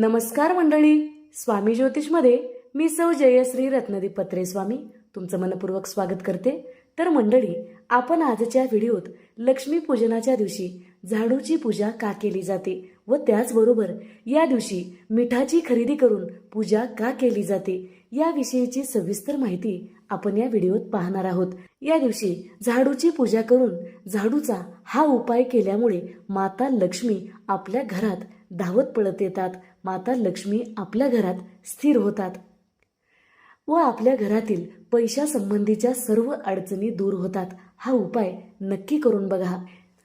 नमस्कार मंडळी स्वामी ज्योतिषमध्ये मी सौ जयश्री रत्नदीप पत्रे स्वामी तुमचं मनपूर्वक स्वागत करते. तर मंडळी आपण आजच्या व्हिडिओत लक्ष्मी पूजनाच्या दिवशी झाडूची पूजा का केली जाते व त्याचबरोबर या दिवशी मिठाची खरेदी करून पूजा का केली जाते याविषयीची सविस्तर माहिती आपण या व्हिडिओत पाहणार आहोत. या दिवशी झाडूची पूजा करून झाडूचा हा उपाय केल्यामुळे माता लक्ष्मी आपल्या घरात धावत पळत येतात. माता लक्ष्मी आपल्या घरात स्थिर होतात व आपल्या घरातील पैशासंबंधीच्या सर्व अडचणी दूर होतात. हा उपाय नक्की करून बघा.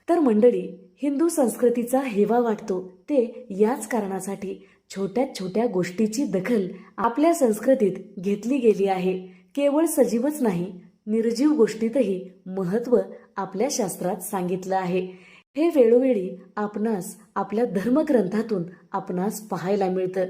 तर मंडळी हिंदू संस्कृतीचा हेवा वाटतो. ते याच कारणासाठी छोट्या छोट्या गोष्टीची दखल आपल्या संस्कृतीत घेतली गेली आहे. केवळ सजीवच नाही निर्जीव गोष्टीतही महत्त्व आपल्या शास्त्रात सांगितलं आहे. हे वेळोवेळी आपणास आपल्या धर्मग्रंथातून आपणास पाहायला मिळतं.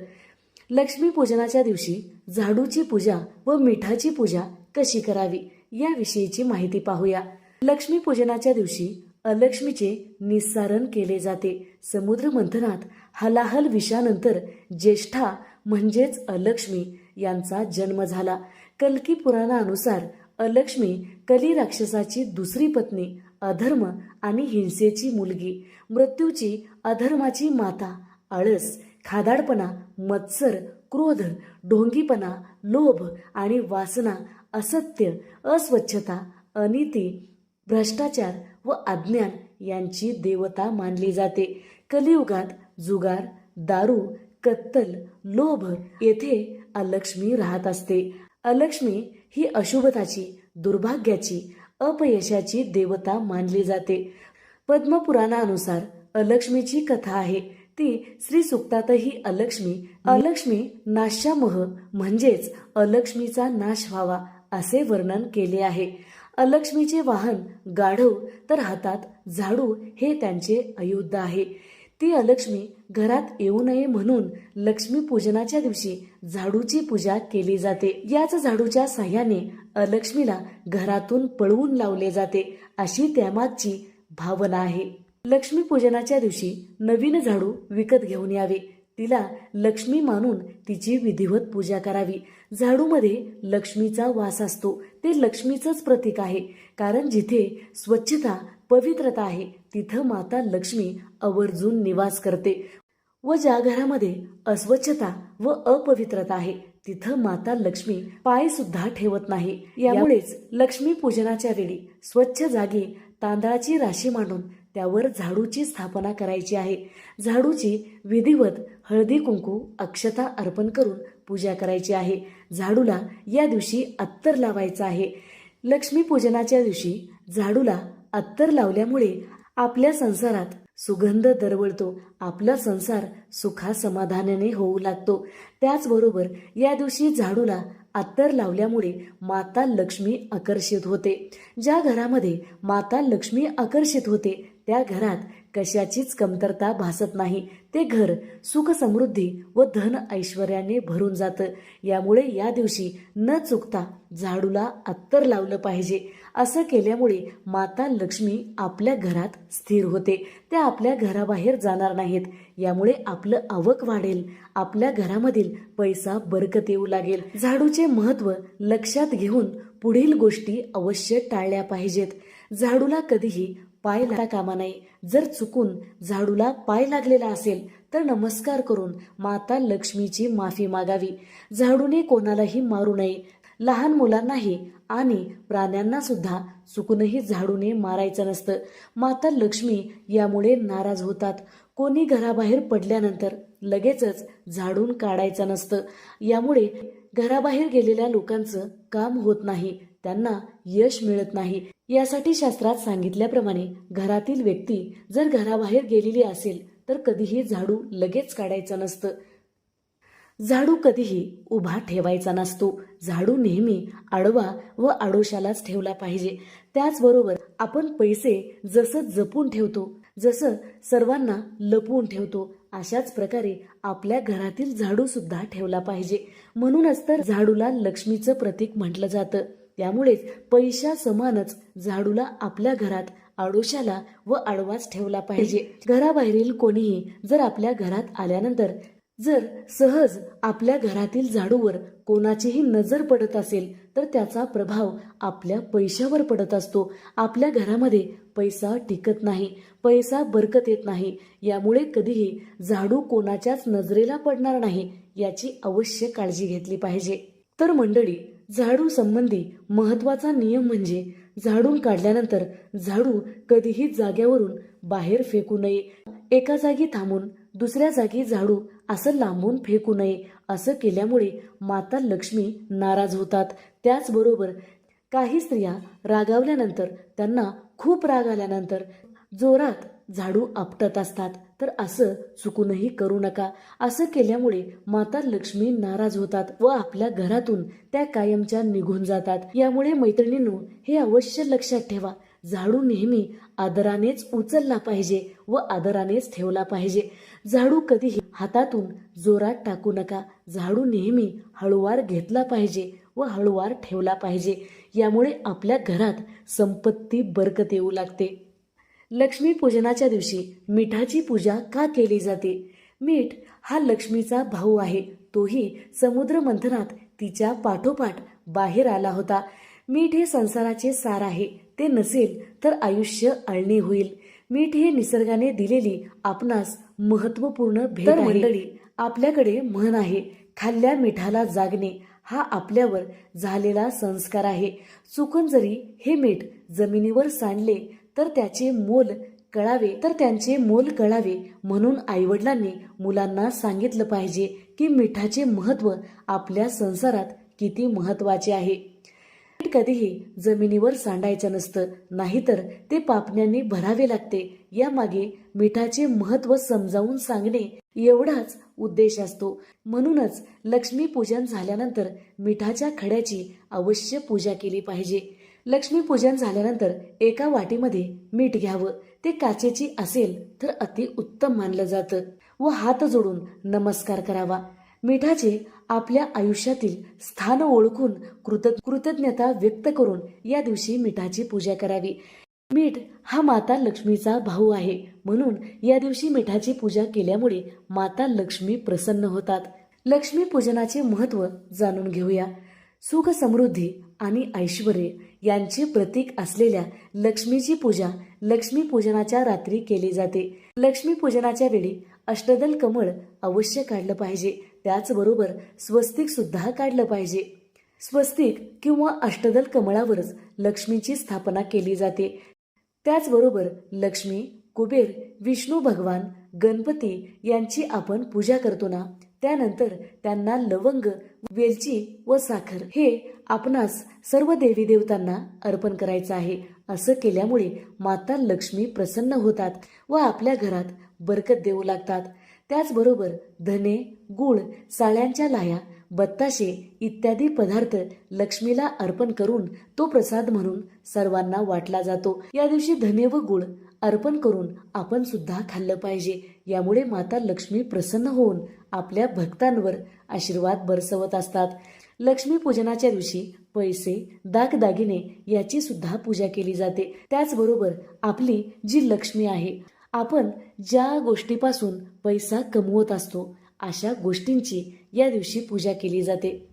लक्ष्मीपूजनाच्या दिवशी झाडूची पूजा व मिठाची पूजा कशी करावी याविषयीची माहिती पाहूया. लक्ष्मीपूजनाच्या दिवशी अलक्ष्मीचे निस्सारण केले जाते. समुद्र मंथनात हलाहल विषानंतर ज्येष्ठा म्हणजेच अलक्ष्मी यांचा जन्म झाला. कल्की पुराणानुसार अलक्ष्मी कली राक्षसाची दुसरी पत्नी अधर्म आणि हिंसेची मुलगी. मृत्यूची अधर्माची माता आळस खादाडपणा मत्सर क्रोध ढोंगीपणा लोभ आणि वासना असत्य अस्वच्छता अनिती भ्रष्टाचार व अज्ञान यांची देवता मानली जाते. कलियुगात जुगार दारू कत्तल लोभ येथे अलक्ष्मी राहत असते. अलक्ष्मी ही अशुभताची दुर्भाग्याची अपयशाची देवता मानली जाते. पद्मपुराणानुसार अलक्ष्मीची कथा आहे. ती श्री सुक्तातही अलक्ष्मी अलक्ष्मी नाशामह म्हणजेच अलक्ष्मीचा नाश व्हावा असे वर्णन केले आहे. अलक्ष्मीचे वाहन गाढव तर हातात झाडू हे त्यांचे अयुद्ध आहे. ती अलक्ष्मी घरात येऊ नये म्हणून लक्ष्मी पूजनाच्या दिवशी झाडूची पूजा केली जाते. याच झाडूच्या साह्याने अलक्ष्मीला घरातून पळवून लावले जाते अशी त्यामागची भावना आहे. लक्ष्मी पूजनाच्या दिवशी नवीन झाडू विकत घेऊन यावे. तिला लक्ष्मी मानून तिची विधिवत पूजा करावी. झाडूमध्ये लक्ष्मीचा वास असतो. ते लक्ष्मीचंच प्रतीक आहे. कारण जिथे स्वच्छता पवित्रता आहे तिथं माता लक्ष्मी आवर्जून निवास करते व ज्या घरामध्ये अस्वच्छता व अपवित्रता आहे तिथं माता लक्ष्मी पाय सुद्धा ठेवत नाही. यामुळेच लक्ष्मी पूजनाच्या वेळी स्वच्छ जागी तांदळाची राशी मांडून त्यावर झाडूची स्थापना करायची आहे. झाडूची विधिवत हळदी कुंकू अक्षता अर्पण करून पूजा करायची आहे. झाडूला या दिवशी अत्तर लावायचं आहे. लक्ष्मी पूजनाच्या दिवशी झाडूला अत्तर लावल्यामुळे आपल्या संसारात सुगंध दरवळतो. आपला संसार सुखा समाधानाने होऊ लागतो. त्याचबरोबर या दिवशी झाडूला अत्तर लावल्यामुळे माता लक्ष्मी आकर्षित होते. ज्या घरामध्ये माता लक्ष्मी आकर्षित होते त्या घरात कशाचीच कमतरता भासत नाही. ते घर सुख समृद्धी व धन ऐश्वर्याने भरून जातं. यामुळे या दिवशी न चुकता झाडूला अत्तर लावलं पाहिजे. असं केल्यामुळे माता लक्ष्मी आपल्या घरात स्थिर होते. त्या आपल्या घराबाहेर जाणार नाहीत. यामुळे आपलं आवक वाढेल. आपल्या घरामधील पैसा बरकत येऊ लागेल. झाडूचे महत्त्व लक्षात घेऊन पुढील गोष्टी अवश्य टाळल्या पाहिजेत. झाडूला कधीही पाय लागता कामा नये. जर चुकून झाडूला पाय लागलेला असेल तर नमस्कार करून माता लक्ष्मीची माफी मागावी. झाडूने कोणालाही मारू नये. लहान मुलांनाही आणि प्राण्यांना सुद्धा चुकूनही झाडूने मारायचं नसतं. माता लक्ष्मी यामुळे नाराज होतात. कोणी घराबाहेर पडल्यानंतर लगेचच झाडून काढायचं नसतं. यामुळे घराबाहेर गेलेल्या लोकांचं काम होत नाही. त्यांना यश मिळत नाही. यासाठी शास्त्रात सांगितल्याप्रमाणे घरातील व्यक्ती जर घराबाहेर गेलेली असेल तर कधीही झाडू लगेच काढायचं नसतं. झाडू कधीही उभा ठेवायचा नसतो. झाडू नेहमी आडवा व आडोशालाच ठेवला पाहिजे. त्याचबरोबर आपण पैसे जसं जपून ठेवतो जसं सर्वांना लपवून ठेवतो अशाच प्रकारे आपल्या घरातील झाडू सुद्धा ठेवला पाहिजे. म्हणूनच तर झाडूला लक्ष्मीचं प्रतीक म्हटलं जातं. त्यामुळेच पैशा समानच झाडूला आपल्या घरात आडोशाला व आडवाच ठेवला पाहिजे. घराबाहेरील कोणीही जर आपल्या घरात आल्यानंतर जर सहज आपल्या घरातील झाडूवर कोणाचीही नजर पडत असेल तर त्याचा प्रभाव आपल्या पैशावर पडत असतो. आपल्या घरामध्ये पैसा टिकत नाही पैसा बरकत येत नाही. यामुळे कधीही झाडू कोणाच्याच नजरेला पडणार नाही याची अवश्य काळजी घेतली पाहिजे. तर मंडळी झाडू संबंधी महत्त्वाचा नियम म्हणजे झाडून काढल्यानंतर झाडू कधीही जाग्यावरून बाहेर फेकू नये. एका जागी थांबून दुसऱ्या जागी झाडू असं लांबून फेकू नये असं केल्यामुळे माता लक्ष्मी नाराज होतात. त्याचबरोबर काही स्त्रिया रागावल्यानंतर त्यांना खूप राग आल्यानंतर जोरात झाडू आपटत असतात. तर असं चुकूनही करू नका. असं केल्यामुळे माता लक्ष्मी नाराज होतात व आपल्या घरातून त्या कायमच्या निघून जातात. यामुळे मैत्रिणींनो हे अवश्य लक्षात ठेवा. झाडू नेहमी आदरानेच उचलला पाहिजे व आदरानेच ठेवला पाहिजे. झाडू कधीही हातातून जोरात टाकू नका. झाडू नेहमी हळूवार घेतला पाहिजे व हळूवार ठेवला पाहिजे. यामुळे आपल्या घरात संपत्ती बरकत येऊ लागते. लक्ष्मी पूजनाच्या दिवशी मिठाची पूजा का केली जाते? मीठ हा लक्ष्मीचा भाऊ आहे. तोही समुद्र मंथनात तिच्या पाठोपाठ बाहेर आला होता. मीठ हे संसाराचे सार आहे. ते नसेल तर आयुष्य अळणी होईल. मीठ हे निसर्गाने दिलेली आपणास महत्त्वपूर्ण भेट मंडळी आपल्याकडे म्हण आहे खाल्ल्या मिठाला जागणे हा आपल्यावर झालेला संस्कार आहे. चुकून जरी हे मीठ जमिनीवर सांडले तर त्याचे मोल कळावे तर त्यांचे मोल कळावे म्हणून आईवडिलांनी मुलांना सांगितलं पाहिजे की मिठाचे महत्त्व आपल्या संसारात किती महत्त्वाचे आहे. कधीही जमिनीवर सांडायचं नसतं नाहीतर ते पापण्यांनी भरावे लागते. यामागे मिठाचे महत्त्व समजावून सांगणे एवढाच उद्देश असतो. म्हणूनच लक्ष्मी पूजन झाल्यानंतर मिठाच्या खड्याची अवश्य पूजा केली पाहिजे. लक्ष्मीपूजन झाल्यानंतर एका वाटीमध्ये मीठ घ्यावं. ते काचेची असेल तर अति उत्तम मानलं जातं. व हात जोडून नमस्कार करावा. मिठाचे आपल्या आयुष्यातील स्थान ओळखून कृत कृतज्ञता व्यक्त करून या दिवशी मिठाची पूजा करावी. मीठ हा माता लक्ष्मीचा भाऊ आहे. म्हणून या दिवशी मिठाची पूजा केल्यामुळे माता लक्ष्मी प्रसन्न होतात. लक्ष्मी पूजनाचे महत्त्व जाणून घेऊया. सुख समृद्धी आणि ऐश्वर यांचे प्रतीक असलेल्या लक्ष्मीची पूजा लक्ष्मीपूजनाच्या रात्री केली जाते. लक्ष्मीपूजनाच्या वेळी अष्टदल कमळ अवश्य काढलं पाहिजे. त्याचबरोबर स्वस्तिक सुद्धा काढलं पाहिजे. स्वस्तिक किंवा अष्टदल कमळावरच लक्ष्मीची स्थापना केली जाते. त्याचबरोबर लक्ष्मी कुबेर विष्णू भगवान गणपती यांची आपण पूजा करतो ना? त्यानंतर त्यांना लवंग वेलची व साखर हे आपणास सर्व देवी देवतांना अर्पण करायचं आहे. असं केल्यामुळे माता लक्ष्मी प्रसन्न होतात व आपल्या घरात बरकत देऊ लागतात. त्याचबरोबर धने गुळ साळ्यांच्या लाया बत्ताशे इत्यादी पदार्थ लक्ष्मीला अर्पण करून तो प्रसाद म्हणून सर्वांना वाटला जातो. या दिवशी धने व गुळ अर्पण करून आपण सुद्धा खाल्लं पाहिजे. यामुळे माता लक्ष्मी प्रसन्न होऊन आपल्या भक्तांवर आशीर्वाद बरसवत असतात. लक्ष्मीपूजनाच्या दिवशी पैसे दागदागिने याची सुद्धा पूजा केली जाते. त्याचबरोबर आपली जी लक्ष्मी आहे आपण ज्या गोष्टीपासून पैसा कमवत असतो अशा गोष्टींची या दिवशी पूजा केली जाते.